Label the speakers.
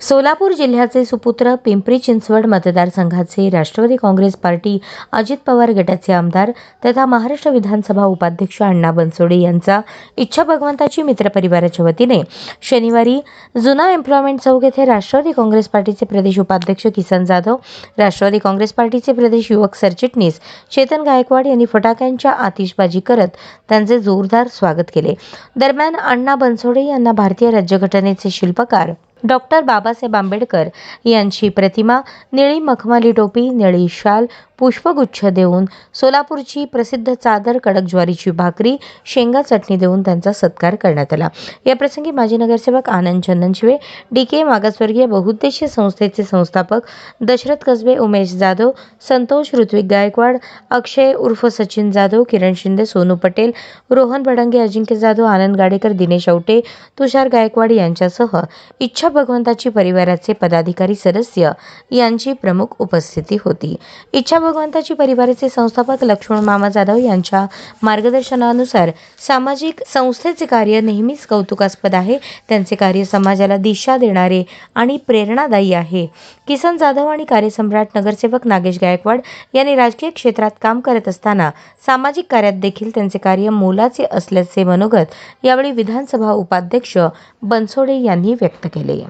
Speaker 1: सोलापूर जिल्ह्याचे सुपुत्र पिंपरी चिंचवड मतदारसंघाचे राष्ट्रवादी काँग्रेस पार्टी अजित पवार गटाचे आमदार तथा महाराष्ट्र विधानसभा उपाध्यक्ष अण्णा बनसोडे यांचा इच्छा भगवंताची मित्रपरिवाराच्या वतीने शनिवारी जुना एम्प्लॉयमेंट चौक येथे राष्ट्रवादी काँग्रेस पार्टीचे प्रदेश उपाध्यक्ष किसन जाधव राष्ट्रवादी काँग्रेस पार्टीचे प्रदेश युवक सरचिटणीस चेतन गायकवाड यांनी फटाक्यांच्या आतिषबाजी करत त्यांचे जोरदार स्वागत केले. दरम्यान अण्णा बनसोडे यांना भारतीय राज्यघटनेचे शिल्पकार डॉक्टर बाबासाहेब आंबेडकर यांची प्रतिमा निळी मखमली टोपी निळी शाल पुष्पगुच्छ देऊन सोलापूरची प्रसिद्ध चादर कडक ज्वारीची भाकरी शेंगा चटणी देऊन त्यांचा सत्कार करण्यात आला. या प्रसंगी माजी नगरसेवक आनंद चंदनशिवे डी के मागासवर्गीय बहुउद्देशीय संस्थेचे संस्थापक दशरथ कसबे उमेश जाधव संतोष ऋत्विक गायकवाड अक्षय उर्फ सचिन जाधव किरण शिंदे सोनू पटेल रोहन भडंगे अजिंक्य जाधव आनंद गाडेकर दिनेश औटे तुषार गायकवाड यांच्यासह इच्छा भगवंताची परिवाराचे पदाधिकारी सदस्य यांची प्रमुख उपस्थिती होती. इच्छा भगवंताची परिवाराचे संस्थापक लक्ष्मण मामा जाधव यांच्या मार्गदर्शनानुसार सामाजिक संस्थेचे कार्य नेहमीच कौतुकास्पद आहे. त्यांचे कार्य समाजाला दिशा देणारे आणि प्रेरणादायी आहे. किसन जाधव आणि कार्यसम्राट नगरसेवक नागेश गायकवाड यांनी राजकीय क्षेत्रात काम करत असताना सामाजिक कार्यात देखील त्यांचे कार्य मोलाचे असल्याचे मनोगत यावेळी विधानसभा उपाध्यक्ष बनसोडे यांनी व्यक्त केले.